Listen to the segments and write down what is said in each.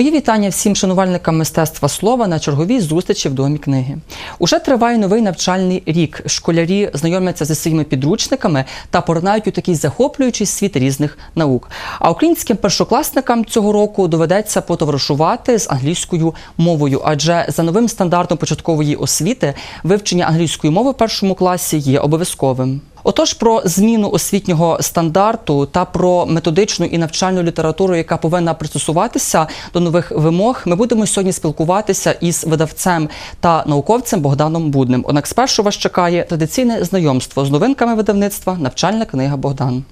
Мої вітання всім шанувальникам мистецтва слова на черговій зустрічі в домі книги. Уже триває новий навчальний рік. Школярі знайомляться зі своїми підручниками та поринають у такий захоплюючий світ різних наук. А українським першокласникам цього року доведеться потоваришувати з англійською мовою, адже за новим стандартом початкової освіти вивчення англійської мови в першому класі є обов'язковим. Отож, про зміну освітнього стандарту та про методичну і навчальну літературу, яка повинна пристосуватися до нових вимог, ми будемо сьогодні спілкуватися із видавцем та науковцем Богданом Будним. Однак спершу вас чекає традиційне знайомство з новинками видавництва Навчальна книга Богдан.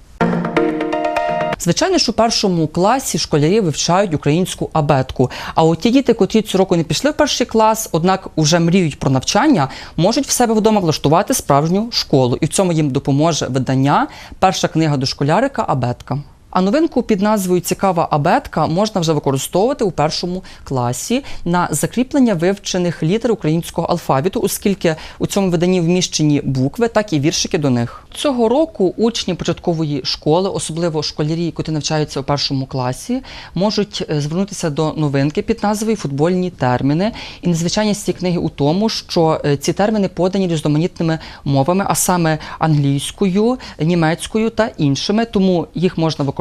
Звичайно, що у першому класі школярі вивчають українську абетку. А от ті діти, котрі цього року не пішли в перший клас, однак вже мріють про навчання, можуть в себе вдома влаштувати справжню школу. І в цьому їм допоможе видання Перша книга до школярика Абетка. А новинку під назвою Цікава абетка можна вже використовувати у першому класі на закріплення вивчених літер українського алфавіту, оскільки у цьому виданні вміщені букви, так і віршики до них. Цього року учні початкової школи, особливо школярі, які навчаються у першому класі, можуть е, звернутися до новинки під назвою Футбольні терміни. І незвичайність цієї книги у тому, що е, ці терміни подані різноманітними мовами, а саме англійською, німецькою та іншими, тому їх можна використовувати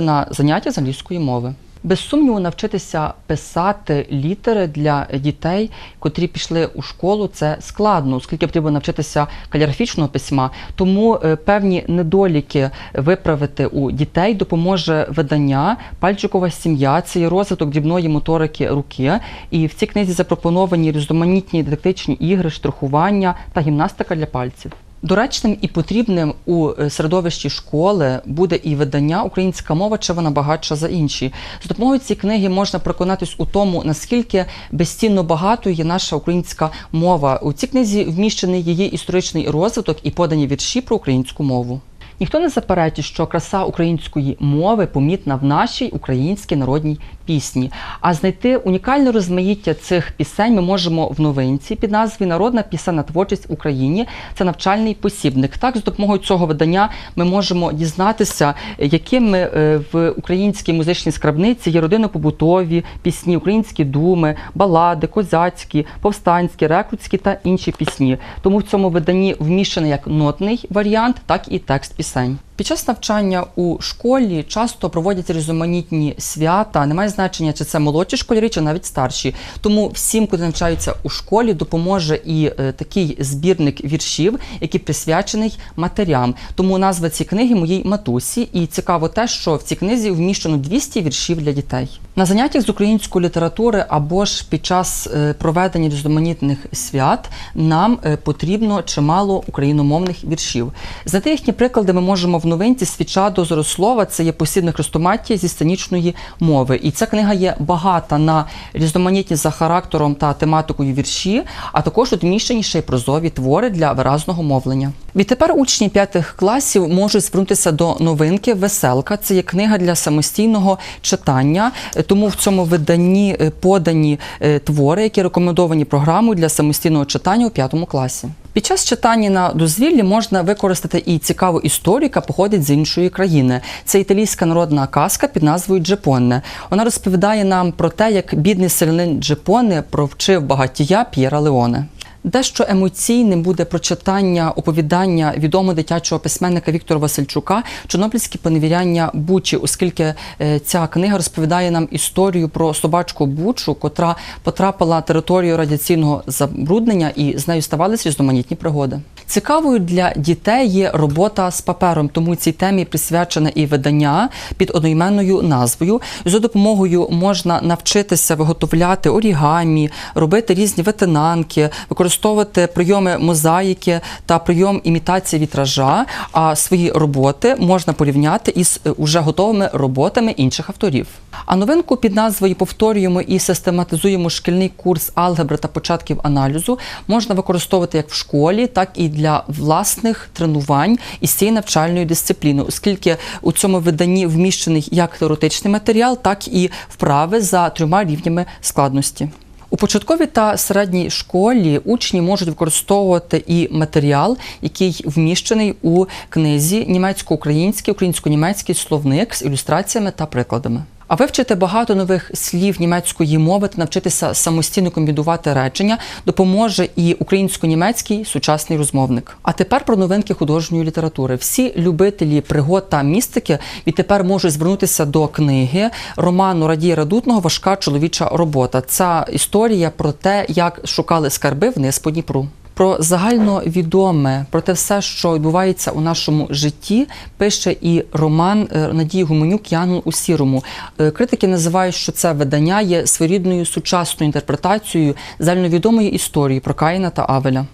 на заняття з англійської мови. Без сумніву, навчитися писати літери для дітей, котрі пішли у школу, це складно, оскільки потрібно навчитися каліграфічного письма. Тому е, певні недоліки виправити у дітей допоможе видання Пальчикова сім'я. Це є розвиток дрібної моторики руки. І в цій книзі запропоновані різноманітні дидактичні ігри, штрихування та гімнастика для пальців. Доречним і потрібним у е, середовищі школи буде і видання Українська мова, чи вона багатша за інші. З допомогою цієї книги можна переконатись у тому, наскільки безцінно багато є наша українська мова. У цій книзі вміщений її історичний розвиток і подані вірші про українську мову. Ніхто не заперечить, що краса української мови помітна в нашій українській народній пісні. А знайти унікальне розмаїття цих пісень ми можемо в новинці під назвою Народна пісенна творчість в Україні. Це навчальний посібник. Так, з допомогою цього видання ми можемо дізнатися, якими е, в українській музичній скрабниці є родинно-побутові пісні, українські думи, балади, козацькі, повстанські, рекрутські та інші пісні. Тому в цьому виданні вміщений як нотний варіант, так і текст пісень. Під час навчання у школі часто проводять різноманітні свята. Немає значення, чи це молодші школярі, чи навіть старші. Тому всім, хто навчаються у школі, допоможе і е, такий збірник віршів, який присвячений матерям. Тому назва цієї книги моїй матусі. І цікаво те, що в цій книзі вміщено 200 віршів для дітей. На заняттях з української літератури або ж під час е, проведення різноманітних свят нам е, потрібно чимало україномовних віршів. Знайти їхні приклади ми можемо в новинці свіча до Зорослова. Це є посібне хрестомаття зі сценічної мови. І ця книга є багата на різноманітні за характером та тематикою вірші, а також тут вміщені ще й прозові твори для виразного мовлення. Відтепер учні п'ятих класів можуть звернутися до новинки Веселка. Це є книга для самостійного читання. Тому в цьому виданні е, подані е, твори, які рекомендовані програмою для самостійного читання у п'ятому класі. Під час читання на дозвіллі можна використати і цікаву історію, яка походить з іншої країни. Це італійська народна казка під назвою Джепонне. Вона розповідає нам про те, як бідний селянин Джепонне провчив багатія П'єра Леоне. Дещо емоційним буде прочитання оповідання відомого дитячого письменника Віктора Васильчука Чорнобильські поневіряння Бучі, оскільки е, ця книга розповідає нам історію про собачку Бучу, котра потрапила територію радіаційного забруднення, і з нею ставались різноманітні пригоди. Цікавою для дітей є робота з папером, тому цій темі присвячене і видання під одноіменною назвою. За допомогою можна навчитися виготовляти орігамі, робити різні ветенанки, використовувати прийоми мозаїки та прийом імітації вітража. А свої роботи можна порівняти із е, уже готовими роботами інших авторів. А новинку під назвою повторюємо і систематизуємо шкільний курс алгебри та початків аналізу можна використовувати як в школі, так і для власних тренувань із цієї навчальної дисципліни, оскільки у цьому виданні вміщений як теоретичний матеріал, так і вправи за трьома рівнями складності. У початковій та середній школі учні можуть використовувати і матеріал, який вміщений у книзі німецько-український, українсько-німецький словник з ілюстраціями та прикладами. А вивчити багато нових слів німецької мови та навчитися самостійно комбінувати речення допоможе і українсько-німецький сучасний розмовник. А тепер про новинки художньої літератури. Всі любителі пригод та містики відтепер можуть звернутися до книги роману Радія Радутного Важка чоловіча робота. Ця історія про те, як шукали скарби вниз по Дніпру. Про загальновідоме, про те все, що відбувається у нашому житті, пише і роман е, Надії Гуменюк Яну у сірому. Е, Критики називають, що це видання є своєрідною сучасною інтерпретацією загальновідомої історії про Каїна та Авеля.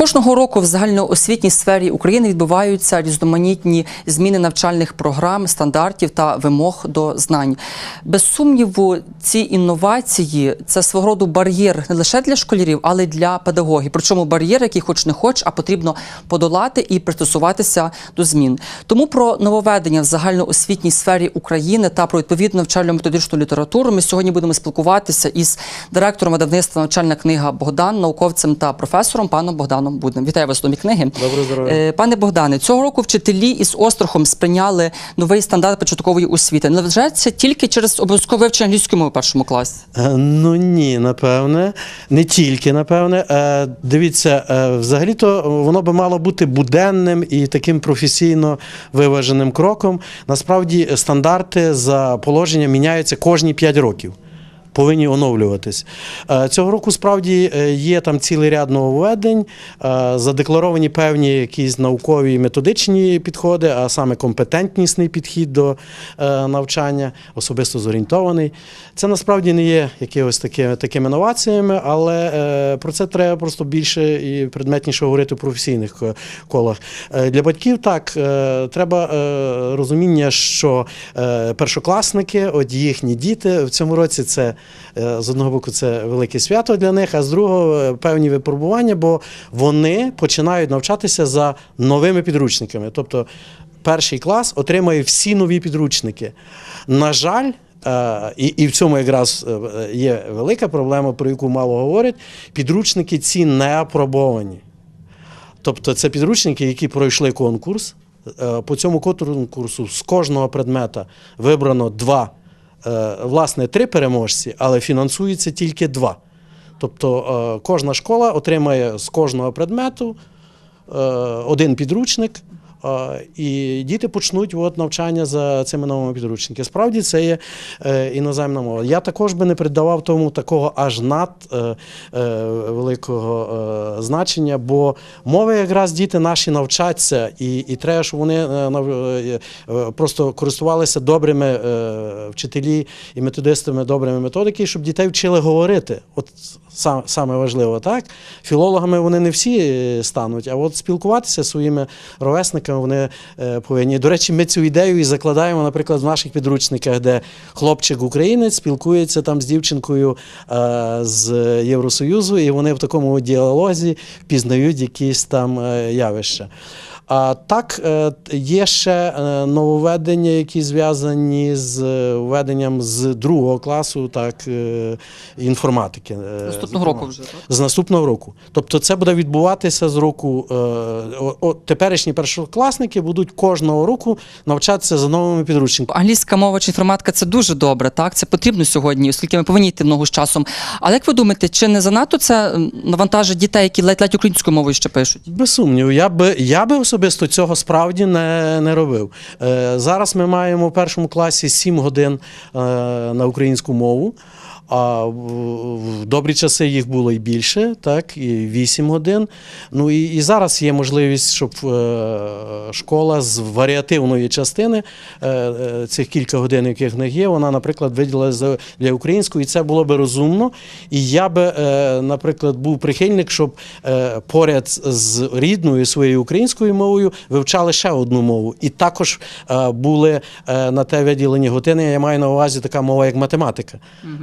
Кожного року в загальноосвітній сфері України відбуваються різноманітні зміни навчальних програм, стандартів та вимог до знань. Без сумніву, ці інновації це свого роду бар'єр не лише для школярів, але й для педагогів. Причому бар'єр, який хоч не хоч, а потрібно подолати і пристосуватися до змін. Тому про нововведення в загальноосвітній сфері України та про відповідну навчально-методичну літературу ми сьогодні будемо спілкуватися із директором видавництва навчальна книга Богдан, науковцем та професором паном Богданом Будним. Вітаю вас в домі книги. Доброго здоров'я. Е, Пане Богдане, цього року вчителі із острахом сприйняли новий стандарт початкової освіти. Невже це тільки через обов'язкове вивчення англійської мови в першому класі? Е, Ну ні, напевне, не тільки напевне. Е, Дивіться, е, взагалі-то воно би мало бути буденним і таким професійно виваженим кроком. Насправді стандарти за положенням міняються кожні 5 років. Повинні оновлюватись Е, цього року. Справді е, є там цілий ряд нововведень, е, задекларовані певні якісь наукові методичні підходи, а саме компетентнісний підхід до навчання, особисто зорієнтований. Це насправді не є якимось таки, такими новаціями, але про це треба просто більше і предметніше говорити в професійних колах. Для батьків так треба розуміння, що першокласники, от їхні діти в цьому році це з одного боку це велике свято для них, а з другого е, певні випробування, бо вони починають навчатися за новими підручниками. Тобто перший клас отримає всі нові підручники. На жаль, е, і, і в цьому якраз е, є велика проблема, про яку мало говорять. Підручники ці не апробовані. Тобто це підручники, які пройшли конкурс. Е, По цьому конкурсу з кожного предмета вибрано два, е, власне, три переможці, але фінансується тільки два. Тобто е, кожна школа отримає з кожного предмету е, один підручник, е, і діти почнуть от, навчання за цими новими підручниками. Справді це є е, іноземна мова. Я також би не придавав тому такого аж над е, е, великого значення, бо мови якраз діти наші навчаться, і, і треба, щоб вони просто користувалися добрими вчителі і методистами, добрими методики, щоб дітей вчили говорити. От сам, саме важливо, так? Філологами вони не всі стануть, а от спілкуватися зі своїми ровесниками вони е, повинні. До речі, ми цю ідею і закладаємо, наприклад, в наших підручниках, де хлопчик-українець спілкується там з дівчинкою е, з Євросоюзу, і вони в такому діалозі пізнають якісь там е, явища. А так, е, є ще е, нововведення, які зв'язані з е, введенням з другого класу, так, інформатики. Наступного року вже так? з наступного року. Тобто це буде відбуватися з року. О, о, теперішні першокласники будуть кожного року навчатися за новими підручниками. Англійська мова чи інформатика це дуже добре, так це потрібно сьогодні, оскільки ми повинні йти в ногу з часом. Але як ви думаєте, чи не занадто це навантажить дітей, які ледь-ледь українською мовою ще пишуть? Без сумніву, я би, я би особисто цього справді не, не робив. Е, зараз ми маємо в першому класі 7 годин е, на українську мову. А в, добрі часи їх було і більше, так, і 8 годин. Ну і, і зараз є можливість, щоб е, школа з варіативної частини е, е, цих кілька годин, яких в них є, вона, наприклад, виділила для української, і це було би розумно. І я би, наприклад, був прихильник, щоб поряд з рідною своєю українською мовою вивчали ще одну мову. І також були на те виділені години. Я маю на увазі така мова, як математика.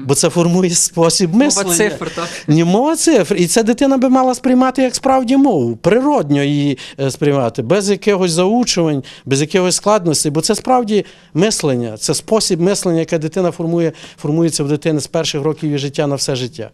Бо це формує спосіб мислення. цифр, так? Ні, мова цифр. І це дитина би мала сприймати як справді мову, природньо її е, сприймати, без якихось заучувань, без якихось складностей. Бо це справді мислення, це спосіб мислення, яке дитина формує, формується в дитини з перших років її життя на все життя.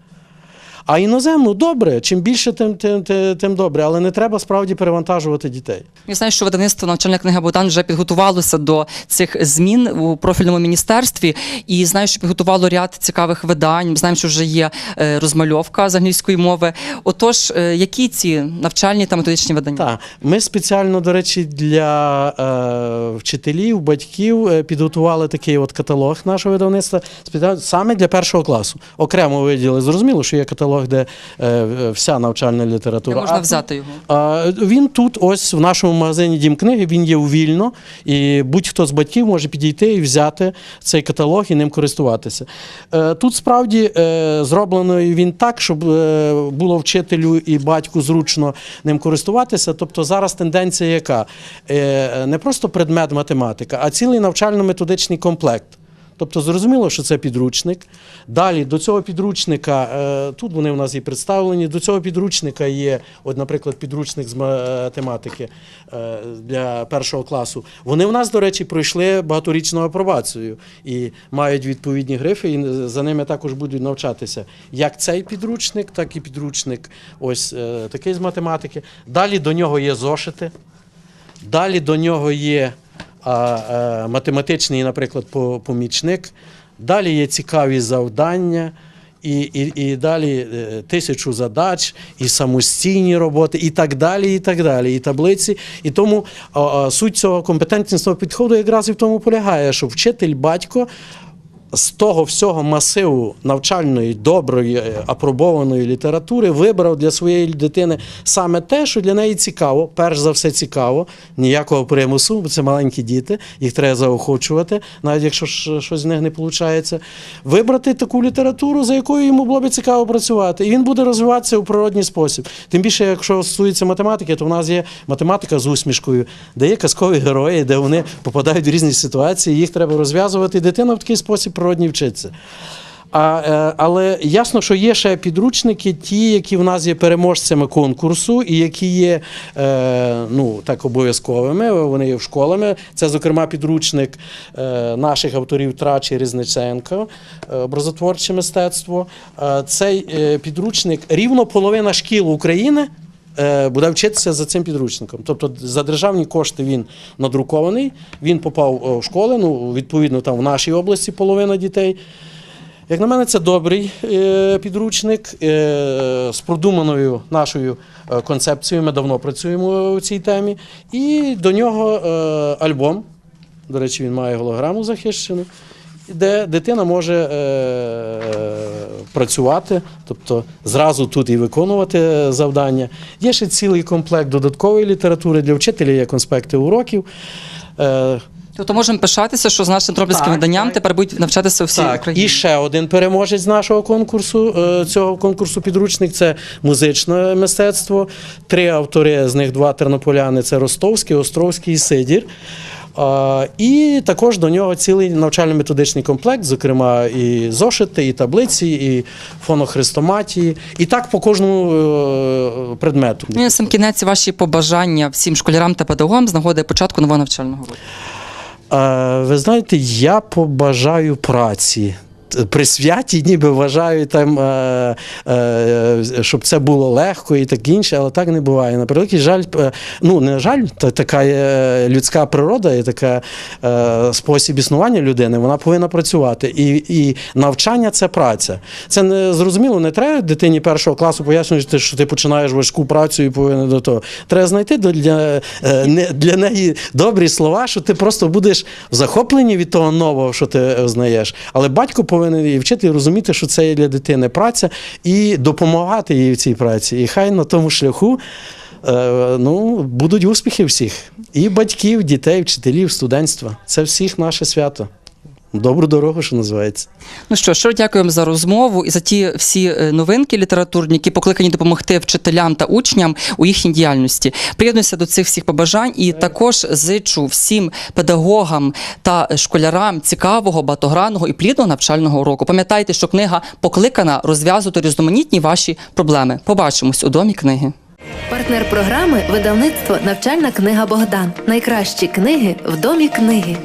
А іноземну добре, чим більше, тим, тим, тим, тим добре, але не треба справді перевантажувати дітей. Я знаю, що видавництво навчальна книга Богдан вже підготувалося до цих змін у профільному міністерстві, і знаю, що підготувало ряд цікавих видань. Знаємо, що вже є е, розмальовка з англійської мови. Отож, е, які ці навчальні та методичні видання? Так, ми спеціально, до речі, для е, вчителів, батьків е, підготували такий от каталог нашого видавництва саме для першого класу. Окремо виділили. Зрозуміло, що є каталог, де е, вся навчальна Де література. можна А взяти його? А, Він тут, ось в нашому магазині Дім книги, він є вільно, і будь-хто з батьків може підійти і взяти цей каталог і ним користуватися. Е, Тут справді е, зроблено він так, щоб е, було вчителю і батьку зручно ним користуватися. Тобто зараз тенденція яка? Е, Не просто предмет математика, а цілий навчально-методичний комплект. Тобто зрозуміло, що це підручник. Далі до цього підручника, е, тут вони у нас і представлені, до цього підручника є, от, наприклад, підручник з математики е, для першого класу. Вони в нас, до речі, пройшли багаторічну апробацію і мають відповідні грифи, і за ними також будуть навчатися як цей підручник, так і підручник ось е, такий з математики. Далі до нього є зошити. Далі до нього є а, а, математичний, наприклад, помічник. Далі є цікаві завдання. І, і, і далі е, тисячу задач, і самостійні роботи, і так далі, і так далі, і таблиці. І тому суть цього компетентного підходу якраз і в тому полягає, що вчитель, батько з того всього масиву навчальної, доброї, е, апробованої літератури вибрав для своєї дитини саме те, що для неї цікаво, перш за все цікаво, ніякого примусу, бо це маленькі діти, їх треба заохочувати, навіть якщо щось з них не виходить. Вибрати таку літературу, за якою йому було б цікаво працювати. І він буде розвиватися у природній спосіб. Тим більше, якщо стосується математики, то в нас є математика з усмішкою, де є казкові герої, де вони попадають в різні ситуації, їх треба розв'язувати. І дитина в такий спосіб природній вчиться. А, е, але ясно, що є ще підручники, ті, які в нас є переможцями конкурсу, і які є е, ну, так обов'язковими. Вони є в школами. Це, зокрема, підручник е, наших авторів Трачі Різниченка, образотворче мистецтво. Цей підручник рівно половина шкіл України. Е, Буде вчитися за цим підручником. Тобто за державні кошти він надрукований, він попав е, в школи. Ну, відповідно, там в нашій області половина дітей. Як на мене, це добрий е, підручник з продуманою нашою концепцією. Ми давно працюємо у цій темі. І до нього альбом. До речі, він має голограму захищену, де дитина може працювати, тобто зразу тут і виконувати завдання. Є ще цілий комплект додаткової літератури для вчителя, є конспекти уроків. Е, Тобто можемо пишатися, що з нашим тропільським виданням тепер будуть навчатися всі Так, Україні. і ще один переможець нашого конкурсу. е, Цього конкурсу підручник це музичне мистецтво. Три автори, з них два тернополяни це Ростовський, Островський і Сидір. І також до нього цілий навчально-методичний комплект, зокрема, і зошити, і таблиці, і фонохрестоматії, і так по кожному е, предмету. Ну, і сам кінець ваші побажання всім школярам та педагогам з нагоди початку нового навчального року. Е, Ви знаєте, я побажаю праці. При святі ніби вважаю там, е, е, щоб це було легко і так інше, але так не буває. На превеликий жаль, е, ну не жаль, та така людська природа і така е, спосіб існування людини, вона повинна працювати. І, і навчання це праця. Це не зрозуміло, не треба дитині першого класу пояснювати, що ти починаєш важку працю і повинен до того. Треба знайти для, е, для неї добрі слова, що ти просто будеш захоплені від того нового, що ти знаєш. Але батько повинен і вчити і розуміти, що це є для дитини праця, і допомагати їй в цій праці. І хай на тому шляху. е, Ну, будуть успіхи всіх. І батьків, дітей, вчителів, студентства. Це всіх наше свято. Добру дорогу, що називається. Ну що, щиро дякуємо за розмову і за ті всі е, новинки літературні, які покликані допомогти вчителям та учням у їхній діяльності. Приєднуюся до цих всіх побажань і також зичу всім педагогам та школярам цікавого, багатогранного і плідного навчального року. Пам'ятайте, що книга покликана розв'язувати різноманітні ваші проблеми. Побачимось у домі книги. Партнер програми видавництво Навчальна книга Богдан. Найкращі книги в домі книги.